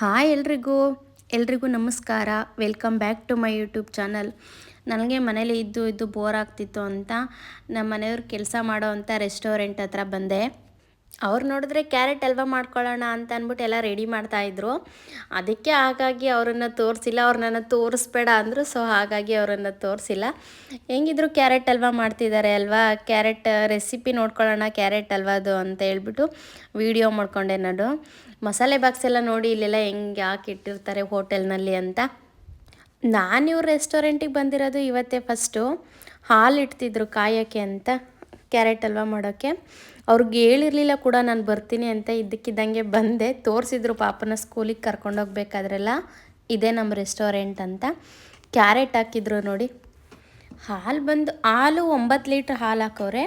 Hi ಎಲ್ರಿಗೂ ಎಲ್ರಿಗೂ ನಮಸ್ಕಾರ. Welcome back to my YouTube channel ನನಗೆ ಮನೇಲಿ ಇದ್ದು ಇದ್ದು ಬೋರ್ ಆಗ್ತಿತ್ತು ಅಂತ ನಮ್ಮ ಮನೆಯವ್ರು ಕೆಲಸ ಮಾಡೋ ಅಂಥ ರೆಸ್ಟೋರೆಂಟ್ ಹತ್ರ ಬಂದೆ. ಅವ್ರು ನೋಡಿದ್ರೆ ಕ್ಯಾರೆಟ್ ಹಲ್ವ ಮಾಡ್ಕೊಳ್ಳೋಣ ಅಂತ ಅಂದ್ಬಿಟ್ಟು ಎಲ್ಲ ರೆಡಿ ಮಾಡ್ತಾಯಿದ್ರು ಅದಕ್ಕೆ ಹಾಗಾಗಿ ಅವರನ್ನು ತೋರಿಸಿಲ್ಲ, ಅವ್ರನ್ನ ತೋರಿಸ್ಬೇಡ ಅಂದರು. ಸೊ ಹಾಗಾಗಿ ಅವರನ್ನು ತೋರಿಸಿಲ್ಲ. ಹೆಂಗಿದ್ರು ಕ್ಯಾರೆಟ್ ಅಲ್ವಾ ಮಾಡ್ತಿದ್ದಾರೆ ಅಲ್ವಾ? ಕ್ಯಾರೆಟ್ ರೆಸಿಪಿ ನೋಡ್ಕೊಳ್ಳೋಣ, ಕ್ಯಾರೆಟ್ ಹಲ್ವಾದು ಅಂತ ಹೇಳ್ಬಿಟ್ಟು ವಿಡಿಯೋ ಮಾಡ್ಕೊಂಡೆ ನಾನು. ಮಸಾಲೆ ಬಾಕ್ಸ್ ಎಲ್ಲ ನೋಡಿ ಇಲ್ಲೆಲ್ಲ ಹೆಂಗೆ ಹಾಕಿ ಇಟ್ಟಿರ್ತಾರೆ ಹೋಟೆಲ್ನಲ್ಲಿ ಅಂತ. ನಾನು ಇವ್ರ ರೆಸ್ಟೋರೆಂಟಿಗೆ ಬಂದಿರೋದು ಇವತ್ತೇ ಫಸ್ಟು ಹಾಲು ಇಡ್ತಿದ್ರು ಕಾಯೋಕ್ಕೆ ಅಂತ. ಕ್ಯಾರೆಟ್ ಹಲ್ವ ಮಾಡೋಕ್ಕೆ. ಅವ್ರಿಗೆ ಹೇಳಿರಲಿಲ್ಲ ಕೂಡ ನಾನು ಬರ್ತೀನಿ ಅಂತ ಇದ್ದಕ್ಕಿದ್ದಂಗೆ ಬಂದೆ. ತೋರಿಸಿದ್ರು ಪಾಪನ ಸ್ಕೂಲಿಗೆ ಕರ್ಕೊಂಡೋಗ್ಬೇಕಾದ್ರೆಲ್ಲ ಇದೇ ನಮ್ಮ ರೆಸ್ಟೋರೆಂಟ್ ಅಂತ. ಕ್ಯಾರೆಟ್ ಹಾಕಿದ್ರು ನೋಡಿ. ಹಾಲು ಬಂದು, ಹಾಲು ಒಂಬತ್ತು ಲೀಟ್ರ್ ಹಾಲು ಹಾಕೋರೆ.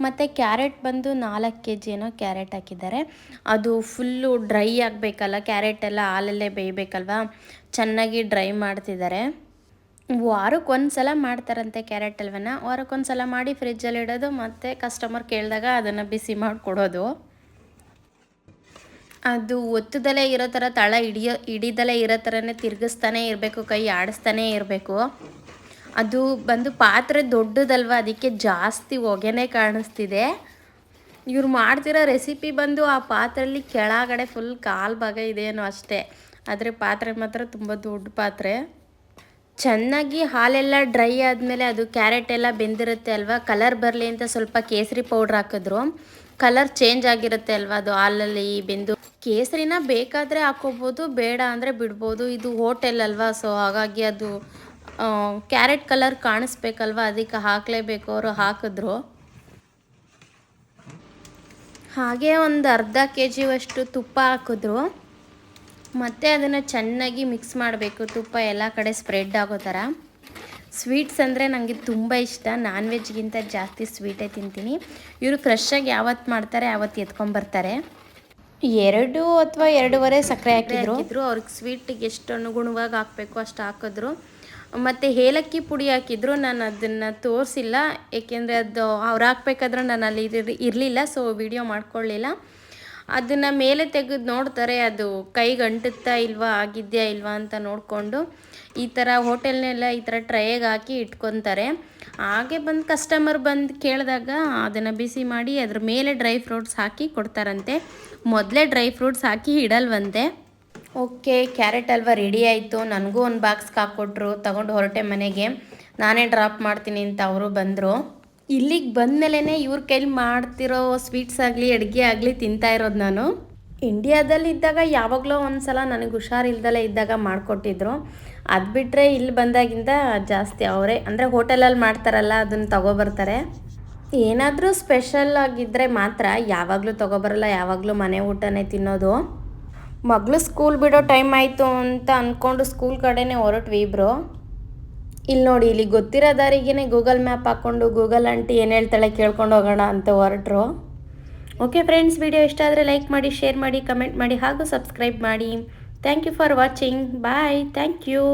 ಮತ್ತು ಕ್ಯಾರೆಟ್ ಬಂದು ನಾಲ್ಕು ಕೆ ಜಿ ಏನೋ ಕ್ಯಾರೆಟ್ ಹಾಕಿದ್ದಾರೆ. ಅದು ಫುಲ್ಲು ಡ್ರೈ ಆಗಬೇಕಲ್ಲ, ಕ್ಯಾರೆಟ್ ಎಲ್ಲ ಹಾಲಲ್ಲೇ ಬೇಯಬೇಕಲ್ವಾ? ಚೆನ್ನಾಗಿ ಡ್ರೈ ಮಾಡ್ತಿದ್ದಾರೆ. ವಾರಕ್ಕೆ ಒಂದು ಸಲ ಮಾಡ್ತಾರಂತೆ ಕ್ಯಾರೆಟ್ ಅಲ್ವನ ವಾರಕ್ಕೆ ಒಂದು ಸಲ ಮಾಡಿ ಫ್ರಿಜ್ಜಲ್ಲಿ ಇಡೋದು ಮತ್ತು ಕಸ್ಟಮರ್ ಕೇಳಿದಾಗ ಅದನ್ನು ಬಿಸಿ ಮಾಡಿಕೊಡೋದು. ಅದು ಒತ್ತದಲ್ಲೇ ಇರೋ ಥರ, ತಳ ಹಿಡಿಯೋ, ಹಿಡಿದಲ್ಲೇ ಇರೋ ಥರನೇ ತಿರುಗಿಸ್ತಾನೆ ಇರಬೇಕು, ಕೈ ಆಡಿಸ್ತಾನೇ ಇರಬೇಕು. ಅದು ಬಂದು ಪಾತ್ರೆ ದೊಡ್ಡದಲ್ವ, ಅದಕ್ಕೆ ಜಾಸ್ತಿ ಹೊಗೆನೇ ಕಾಣಿಸ್ತಿದೆ. ಇವ್ರು ಮಾಡ್ತಿರೋ ರೆಸಿಪಿ ಬಂದು ಆ ಪಾತ್ರೆಯಲ್ಲಿ ಕೆಳಗಡೆ ಫುಲ್ ಕಾಲು ಭಾಗ ಇದೆಯೇನೋ ಅಷ್ಟೇ. ಆದರೆ ಪಾತ್ರೆ ಮಾತ್ರ ತುಂಬ ದೊಡ್ಡ ಪಾತ್ರೆ. ಚೆನ್ನಾಗಿ ಹಾಲೆಲ್ಲ ಡ್ರೈ ಆದಮೇಲೆ ಅದು ಕ್ಯಾರೆಟ್ ಎಲ್ಲ ಬೆಂದಿರುತ್ತೆ ಅಲ್ವಾ? ಕಲರ್ ಬರಲಿ ಅಂತ ಸ್ವಲ್ಪ ಕೇಸರಿ ಪೌಡ್ರ್ ಹಾಕಿದ್ರು. ಕಲರ್ ಚೇಂಜ್ ಆಗಿರುತ್ತೆ ಅಲ್ವಾ ಅದು ಹಾಲಲ್ಲಿ ಬೆಂದು? ಕೇಸರಿನ ಬೇಕಾದರೆ ಹಾಕೋಬೋದು, ಬೇಡ ಅಂದರೆ ಬಿಡ್ಬೋದು. ಇದು ಹೋಟೆಲ್ ಅಲ್ವಾ ಸೊ ಹಾಗಾಗಿ ಅದು ಕ್ಯಾರೆಟ್ ಕಲರ್ ಕಾಣಿಸ್ಬೇಕಲ್ವಾ? ಅದಕ್ಕೆ ಹಾಕಲೇಬೇಕು ಅವರು ಹಾಕಿದ್ರು. ಹಾಗೆ ಒಂದು ಅರ್ಧ ಕೆ ಜಿವಷ್ಟು ತುಪ್ಪ ಹಾಕಿದ್ರು. ಮತ್ತು ಅದನ್ನು ಚೆನ್ನಾಗಿ ಮಿಕ್ಸ್ ಮಾಡಬೇಕು. ತುಪ್ಪ ಎಲ್ಲ ಕಡೆ ಸ್ಪ್ರೆಡ್ ಆಗೋ ಥರ ಸ್ವೀಟ್ಸ್ ಅಂದರೆ ನನಗೆ ತುಂಬ ಇಷ್ಟ. ನಾನ್ ವೆಜ್ಗಿಂತ ಜಾಸ್ತಿ ಸ್ವೀಟೇ ತಿಂತೀನಿ. ಇವರು ಫ್ರೆಶ್ಶಾಗಿ ಯಾವತ್ತು ಮಾಡ್ತಾರೆ ಯಾವತ್ತು ಎತ್ಕೊಂಬರ್ತಾರೆ ಎರಡು ಅಥವಾ ಎರಡೂವರೆ ಸಕ್ಕರೆ ಹಾಕಿದ್ರು. ಅವ್ರಿಗೆ ಸ್ವೀಟಿಗೆ ಎಷ್ಟು ಅನುಗುಣವಾಗಿ ಹಾಕಬೇಕು ಅಷ್ಟು ಹಾಕಿದ್ರು. ಮತ್ತು ಏಲಕ್ಕಿ ಪುಡಿ ಹಾಕಿದ್ರು. ನಾನು ಅದನ್ನು ತೋರಿಸಿಲ್ಲ. ಏಕೆಂದರೆ ಅದು ಅವ್ರು ಹಾಕ್ಬೇಕಾದ್ರೆ ನಾನು ಅಲ್ಲಿ ಇರಲಿಲ್ಲ. ಸೊ ವಿಡಿಯೋ ಮಾಡ್ಕೊಳ್ಳಿಲ್ಲ. ಅದನ್ನು ಮೇಲೆ ತೆಗೆದು ನೋಡ್ತಾರೆ, ಅದು ಕೈಗೆ ಅಂಟುತ್ತಾ ಇಲ್ವಾ, ಆಗಿದೆಯಾ ಇಲ್ವಾ ಅಂತ ನೋಡಿಕೊಂಡು ಈ ಥರ ಹೋಟೆಲ್ನೆಲ್ಲ ಈ ಥರ ಟ್ರೈಗೆ ಹಾಕಿ ಇಟ್ಕೊತಾರೆ. ಹಾಗೆ ಬಂದು ಕಸ್ಟಮರ್ ಬಂದು ಕೇಳಿದಾಗ ಅದನ್ನು ಬಿಸಿ ಮಾಡಿ ಅದ್ರ ಮೇಲೆ ಡ್ರೈ ಫ್ರೂಟ್ಸ್ ಹಾಕಿ ಕೊಡ್ತಾರಂತೆ. ಮೊದಲೇ ಡ್ರೈ ಫ್ರೂಟ್ಸ್ ಹಾಕಿ ಇಡಲ್ವಂತೆ. ಓಕೆ ಕ್ಯಾರೆಟ್ ಹಲ್ವಾ ರೆಡಿ ಆಯಿತು? ನನಗೂ ಒಂದು ಬಾಕ್ಸ್ಗೆ ಹಾಕ್ಕೊಟ್ರು ತಗೊಂಡು ಹೊರಟೆ ಮನೆಗೆ. ನಾನೇ ಡ್ರಾಪ್ ಮಾಡ್ತೀನಿ ಅಂತ ಅವರು ಬಂದರು. ಇಲ್ಲಿಗೆ ಬಂದಮೇಲೆ ಇವ್ರ ಕೈಲಿ ಮಾಡ್ತಿರೋ ಸ್ವೀಟ್ಸ್ ಆಗಲಿ, ಅಡುಗೆ ಆಗಲಿ ತಿಂತಾ ಇರೋದು ನಾನು. ಇಂಡಿಯಾದಲ್ಲಿ ಇದ್ದಾಗ ಯಾವಾಗಲೂ ಒಂದು ಸಲ ನನಗೆ ಹುಷಾರಿಲ್ದಲೇ ಇದ್ದಾಗ ಮಾಡಿಕೊಟ್ಟಿದ್ರು. ಅದು ಬಿಟ್ಟರೆ ಇಲ್ಲಿ ಬಂದಾಗಿಂದ ಜಾಸ್ತಿ ಅವರೇ, ಅಂದರೆ ಹೋಟೆಲಲ್ಲಿ ಮಾಡ್ತಾರಲ್ಲ ಅದನ್ನು ತಗೊಬರ್ತಾರೆ. ಏನಾದರೂ ಸ್ಪೆಷಲ್ ಆಗಿದ್ದರೆ ಮಾತ್ರ ಯಾವಾಗಲೂ ತೊಗೊಬರಲ್ಲ, ಯಾವಾಗಲೂ ಮನೆ ಊಟನೇ ತಿನ್ನೋದು. ಮಗಳು ಸ್ಕೂಲ್ ಬಿಡೋ ಟೈಮ್ ಆಯಿತು ಅಂತ ಅಂದ್ಕೊಂಡು ಸ್ಕೂಲ್ ಕಡೆನೇ ಹೊರಟ್ವಿ ಇಬ್ಬರು ಇಲ್ಲಿ ನೋಡಿ, ಇಲ್ಲಿ ಗೊತ್ತಿರೋ ದಾರಿಗೇ ಗೂಗಲ್ ಮ್ಯಾಪ್ ಹಾಕ್ಕೊಂಡು ಗೂಗಲ್ ಆಂಟಿ ಏನು ಹೇಳ್ತಾಳೆ ಕೇಳ್ಕೊಂಡು ಹೋಗೋಣ ಅಂತ ಹೊರಟ್ರು. ಓಕೆ ಫ್ರೆಂಡ್ಸ್ ವಿಡಿಯೋ ಇಷ್ಟ ಆದರೆ ಲೈಕ್ ಮಾಡಿ ಶೇರ್ ಮಾಡಿ ಕಮೆಂಟ್ ಮಾಡಿ ಹಾಗೂ ಸಬ್ಸ್ಕ್ರೈಬ್ ಮಾಡಿ. Thank you for watching bye thank you